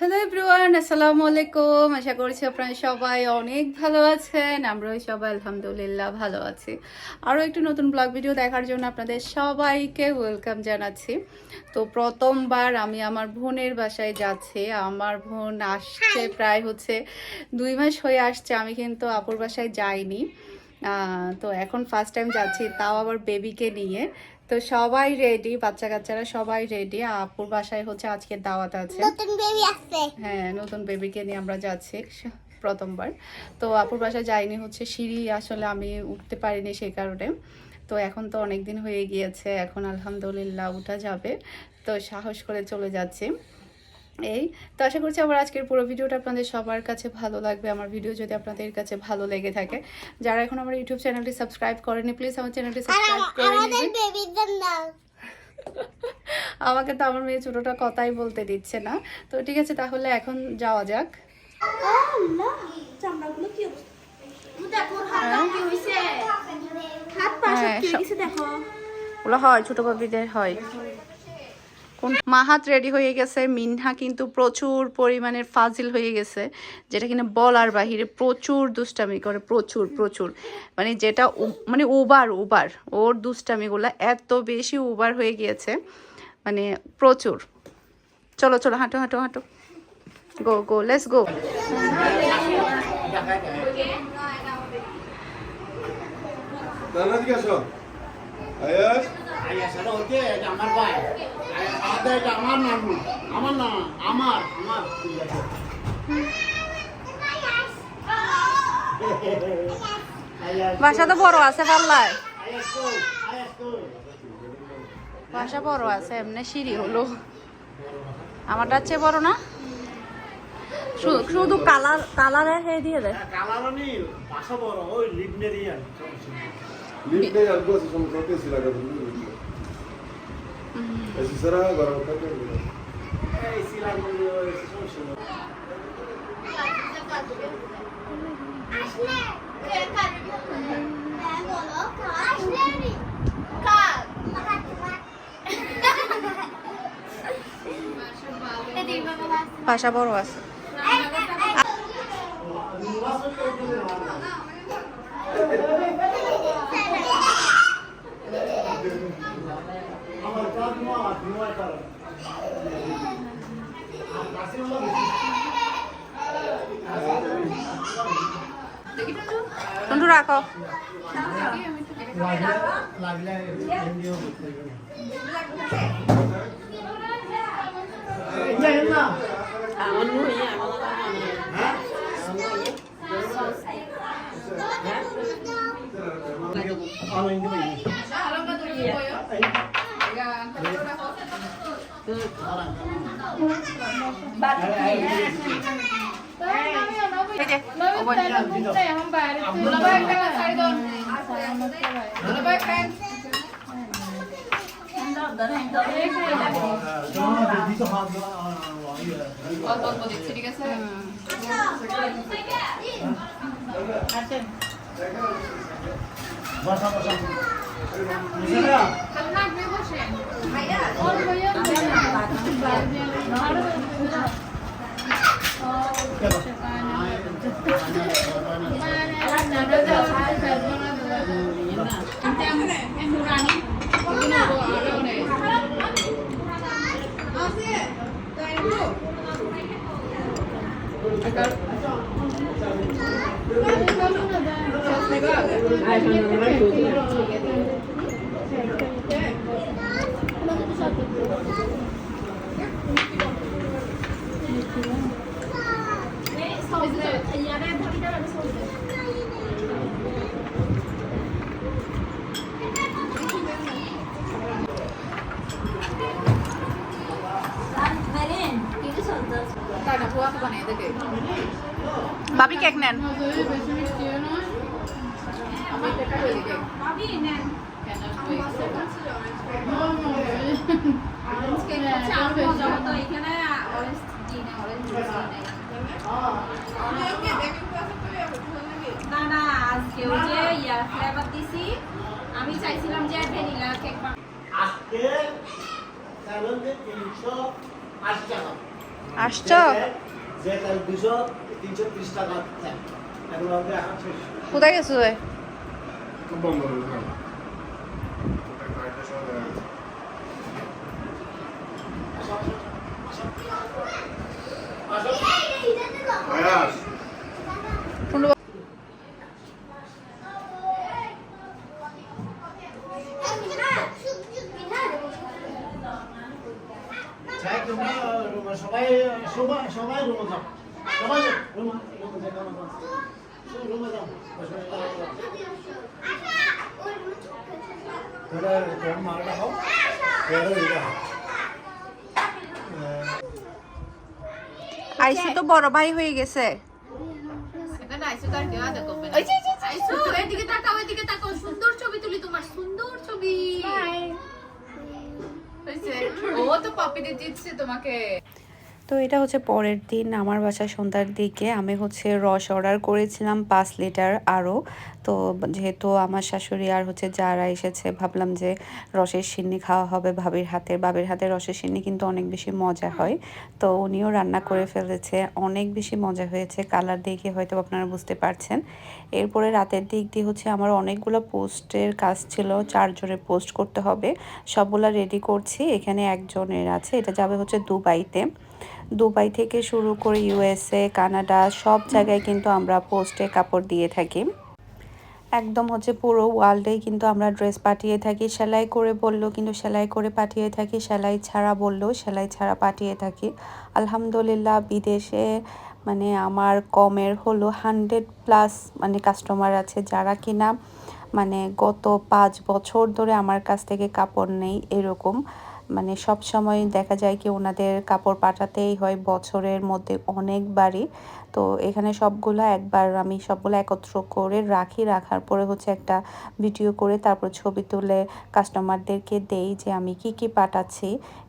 Hello everyone আসসালামু আলাইকুম আশা করছি আপনারা সবাই অনেক ভালো আছেন। আমরাও সবাই আলহামদুলিল্লাহ ভালো আছি। আরও একটি নতুন ব্লগ ভিডিও দেখার জন্য আপনাদের সবাইকে ওয়েলকাম জানাচ্ছি। তো প্রথমবার আমি আমার বোনের বাসায় যাচ্ছি। আমার বোন আসছে প্রায় হচ্ছে দুই মাস হয়ে আসছে। আমি কিন্তু আপুর বাসায় যাইনি। তো এখন ফার্স্ট টাইম যাচ্ছি। তাও আবার বেবিকে নিয়ে। তো সবাই রেডি বাচ্চা কাচ্চারা সবাই রেডি আপুর বাসায় হচ্ছে আজকে দাওয়াত আছে। নতুন বেবি আসছে। হ্যাঁ নতুন বেবিকে নিয়ে আমরা যাচ্ছি প্রথমবার। তো আপুর বাসায় যাইনি হচ্ছে সিঁড়ি আসলে আমি উঠতে পারিনি সেই কারণে। তো এখন তো অনেক দিন হয়ে গিয়েছে এখন আলহামদুলিল্লাহ উঠা যাবে। তো সাহস করে চলে যাচ্ছি। এই। তো আশা করছি আমার আজকের পুরো ভিডিওটা আপনাদের সবার কাছে ভালো লাগবে আমার ভিডিও যদি আপনাদের কাছে ভালো লেগে থাকে। যারা এখন আমার ইউটিউব চ্যানেলটি সাবস্ক্রাইব করেনি প্লিজ আমার চ্যানেলটি সাবস্ক্রাইব করে নেবেন। আমাকে তো আমার মেয়ে ছোটটা কথাই বলতে দিচ্ছে না। তো ঠিক আছে তাহলে এখন যাওয়া যাক। চামড়াগুলো কি অবস্থা? দেখো হাত কি হইছে হাত পা সব হ্যাঁ, ওগুলো হয় ছোট বাবিদের হয়। কোন মাহাত রেডি হয়ে গেছে, মিনহা কিন্তু প্রচুর পরিমাণের ফাজিল হয়ে গেছে, যেটা কিনা বলার বাহিরে প্রচুর দুষ্টামি করে, প্রচুর প্রচুর। মানে যেটা মানে উবার উবার, ওর দুষ্টামিগুলো এত বেশি উবার হয়ে গিয়েছে মানে প্রচুর। চলো চলো, হাঁটো হাঁটো হাঁটো। গো গো লেটস গো আইয়া সেটা হচ্ছে এটা আমার ভাই। আদা এটা আমার না আমার না আমার আমার বাসা তো বড় আছে পাল্লায়। কই বাসা বড় আছে এমনি সিঁড়ি হলো। আমারটা চেয়ে বড় না? শুধু কালার কালার হে দিয়ে দেয় কালারও নেই পাশা বড় ওই নেই। আর বসে সমস্যা হতেছিল আগে এসি সারা গরম থাকে এই সিলার মন্দির ওই সমস্যা আসলে কে কাটবে হ্যাঁ বলো আসলে নি কাট এদিকে বাবা বাসা বড় আছে আমার কাজ মা ধুমায় আর হলো টুন্টু রাখো। লাগলে লাগলে এমনিও করতে হবে এই না আমার নই আমার হ্যাঁ আমার ইন্দি ভাই ও বসা বসা বুঝলা ভাবি কেক নেন না না আজকে ওই যে ইয়ার ফ্লেভার দিছি আমি চাইছিলাম যে ভ্যানিলা কেক আজকে স্যালন যে টাকা। আসছো যে তার দুশো তিনশো ত্রিশ টাকা এখন আমাদের এখন শেষ। কোথায় গেছো বন্ধ কয়েকটা সময় হয়ে গেছে। আয়াস টুন্ডু চাই তোমরা রুমে সবাই সবাই সবাই রুমে যাও। সবাই রুমে রুমে যাও রুমে যাও। তোরা তোর মারটা হোক তোরা এটা হোক আইসি তো বড় ভাই হয়ে গেছে। সুন্দর ছবি তুলি তোমার সুন্দর ছবি। ও পাপিতে তোমাকে। তো এটা হচ্ছে পরের দিন আমার বাসা সন্ধ্যার দিকে। আমি হচ্ছে রস অর্ডার করেছিলাম পাঁচ লিটার আরও। তো যেহেতু আমার শাশুড়ি আর হচ্ছে যারা এসেছে, ভাবলাম যে রসের সিন্নি খাওয়া হবে ভাবির হাতে বাবির হাতে রসের সিন্নি কিন্তু অনেক বেশি মজা হয়। তো উনিও রান্না করে ফেলেছে। অনেক বেশি মজা হয়েছে। কালার দেখে হয়তো আপনারা বুঝতে পারছেন। এরপরে রাতের দিক দিয়ে হচ্ছে আমার অনেকগুলো পোস্টের কাজ ছিল। চারজনের পোস্ট করতে হবে। সবগুলো রেডি করছি। এখানে একজনের আছে। এটা যাবে হচ্ছে দুবাইতে। দুবাই থেকে শুরু করে ইউএসএ কানাডা সব জায়গায় কিন্তু আমরা পোস্টে কাপড় দিয়ে থাকি। একদম হচ্ছে পুরো ওয়ার্ল্ডেই কিন্তু আমরা ড্রেস পাঠিয়ে থাকি, সেলাই করে বললেও কিন্তু সেলাই করে পাঠিয়ে থাকি, সেলাই ছাড়া বললেও সেলাই ছাড়া পাঠিয়ে থাকি। আলহামদুলিল্লাহ বিদেশে মানে আমার কমের হলো হান্ড্রেড প্লাস মানে কাস্টমার আছে যারা কিনা মানে গত পাঁচ বছর ধরে আমার কাছ থেকে কাপড় নেই এরকম। মানে সব সময় দেখা যায় কি ওনাদের কাপড় পাঠাতেই হয় বছরের মধ্যে অনেকবারই। তো এখানে সবগুলো একবার আমি সবগুলো একত্র করে রাখি। রাখার পরে হচ্ছে একটা ভিডিও করে তারপর ছবি তুলে কাস্টমারদেরকে দেই যে আমি কি কি পাঠাচ্ছি।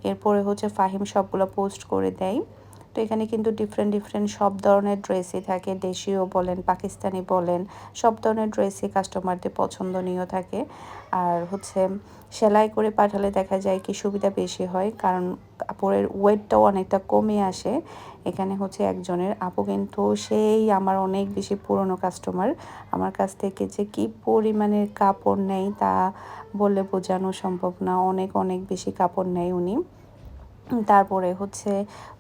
এরপরে হচ্ছে ফাহিম সবগুলো পোস্ট করে দেয়। তো এখানে কিন্তু ডিফারেন্ট ডিফারেন্ট সব ধরনের ড্রেসই থাকে। দেশীয় বলেন, পাকিস্তানি বলেন, সব ধরনের ড্রেসই কাস্টমারদের পছন্দনীয় থাকে। আর হচ্ছে সেলাই করে পাঠালে দেখা যায় কি সুবিধা বেশি হয়, কারণ কাপড়ের ওয়েটটাও অনেকটা কমে আসে। এখানে হচ্ছে একজনের, আপু কিন্তু সেই আমার অনেক বেশি পুরনো কাস্টমার আমার কাছ থেকে যে কি পরিমাণের কাপড় নেয় তা বলে বোঝানো সম্ভব না। অনেক অনেক বেশি কাপড় নেয় উনি। তারপরে হচ্ছে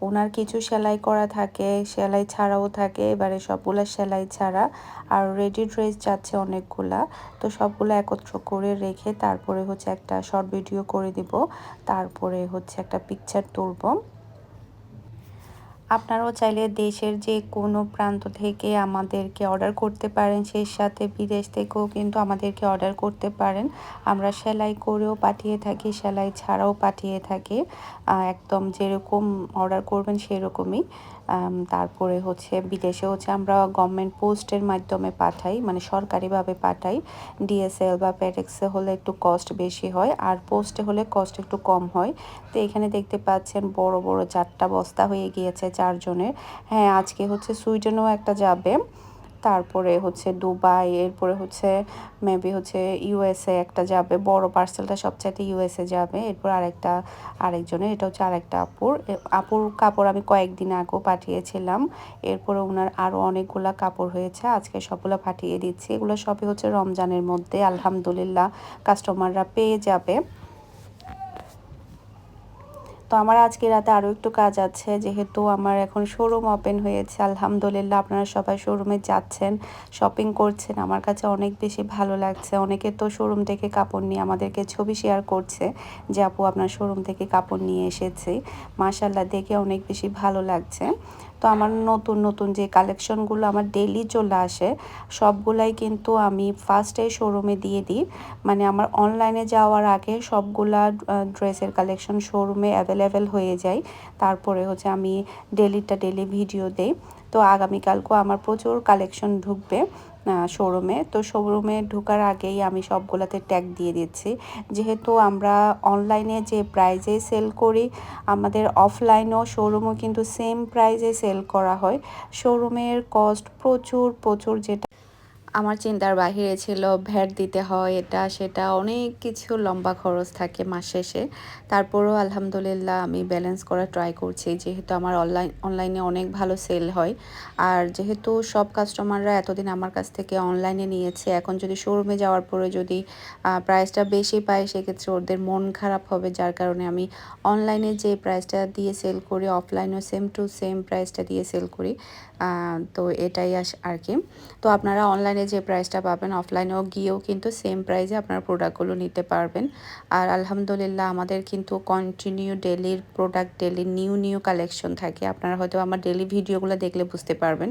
ওনার কিছু সেলাই করা থাকে, সেলাই ছাড়াও থাকে, এবারে সবগুলা সেলাই ছাড়া। আর রেডি ড্রেস যাচ্ছে অনেকগুলা, তো সবগুলো একত্র করে রেখে তারপরে হচ্ছে একটা শর্ট ভিডিও করে দিব, তারপরে হচ্ছে একটা পিকচার তুলবো। আপনারাও চাইলে দেশের যে কোনো প্রান্ত থেকে আমাদেরকে অর্ডার করতে পারেন, সেই সাথে বিদেশ থেকেও কিন্তু আমাদেরকে অর্ডার করতে পারেন। আমরা সেলাই করেও পাঠিয়ে থাকি, সেলাই ছাড়াও পাঠিয়ে থাকি। একদম যেরকম অর্ডার করবেন সেরকমই। তারপরে হচ্ছে বিদেশে হচ্ছে আমরা গভর্নমেন্ট পোস্টের মাধ্যমে পাঠাই মানে সরকারিভাবে পাঠাই। ডিএসএল বা প্যাডেক্সে হলে একটু কস্ট বেশি হয়, আর পোস্টে হলে কস্ট একটু কম হয়। তো এখানে দেখতে পাচ্ছেন বড় বড় চারটা বস্তা হয়ে গিয়েছে চারজনের। হ্যাঁ আজকে হচ্ছে সুইডেনও একটা যাবে। তারপরে হচ্ছে দুবাই, এরপরে হচ্ছে মেবি হচ্ছে ইউএসএ একটা যাবে। বড় পার্সেলটা সবচাইতে ইউএসএ যাবে। এরপর আরেকটা, আরেকজনের, এটা হচ্ছে আরেকটা আপুর। আপুর কাপড় আমি কয়েকদিন আগেও পাঠিয়েছিলাম। এরপরে ওনার আরও অনেকগুলা কাপড় হয়েছে। আজকে সবগুলো পাঠিয়ে দিচ্ছি। এগুলো সবই হচ্ছে রমজানের মধ্যে। আলহামদুলিল্লাহ কাস্টমাররা পেয়ে যাবে। তো আমার আজকে রাতে আরও একটু কাজ আছে, যেহেতু আমার এখন শোরুম ওপেন হয়েছে, আলহামদুলিল্লাহ আপনারা সবাই শোরুমে যাচ্ছেন শপিং করছেন, আমার কাছে অনেক বেশি ভালো লাগছে। অনেকে তো শোরুম থেকে কাপড় নিয়ে আমাদেরকে ছবি শেয়ার করছে যে, আপু, আপনার শোরুম থেকে কাপড় নিয়ে এসেছি। মাশাল্লাহ দেখে অনেক বেশি ভালো লাগছে। তো আমার নতুন নতুন যে কালেকশনগুলো আমার ডেলি চলে আসে, সবগুলাই কিন্তু আমি ফার্স্টে শোরুমে দিয়ে দিই। মানে আমার অনলাইনে যাওয়ার আগে সবগুলা ড্রেসের কালেকশন শোরুমে অ্যাভেলেবেল হয়ে যায়। তারপরে হচ্ছে আমি ডেলিটা ডেলি ভিডিও দেই। তো আগামীকালকেও আমার প্রচুর কালেকশন ঢুকবে শোরুমে তো শোরুমে ঢোকার আগেই আমি সবগুলোতে ট্যাগ দিয়ে দিচ্ছি। যেহেতু আমরা অনলাইনে যে প্রাইজে সেল করি, আমাদের অফলাইনেও শোরুমও কিন্তু সেম প্রাইজে সেল করা হয়। শোরুমের কস্ট প্রচুর প্রচুর যেটা আমার চিন্তার বাহিরে ছিল ভ্যাট দিতে হয়, এটা সেটা, অনেক কিছু লম্বা খরচ থাকে মাস শেষে। তারপরেও আলহামদুলিল্লাহ আমি ব্যালেন্স করা ট্রাই করছি, যেহেতু আমার অনলাইন অনলাইনে অনেক ভালো সেল হয়। আর যেহেতু সব কাস্টমাররা এতদিন আমার কাছ থেকে অনলাইনে নিয়েছে, এখন যদি শোরুমে যাওয়ার পরে যদি প্রাইসটা বেশি পায়, সেক্ষেত্রে ওদের মন খারাপ হবে, যার কারণে আমি অনলাইনে যে প্রাইসটা দিয়ে সেল করি অফলাইনেও সেম টু সেম প্রাইসটা দিয়ে সেল করি। তো এটাই আর কি। তো আপনারা অনলাইনে যে প্রাইসটা পাবেন অফলাইনেও গিয়েও কিন্তু সেম প্রাইসে আপনার প্রোডাক্টগুলো নিতে পারবেন। আর আলহামদুলিল্লাহ আমাদের কিন্তু continue ডেলির product daily new new collection থাকে। আপনারা হয়তো আমার ডেলি ভিডিওগুলো দেখলে বুঝতে পারবেন।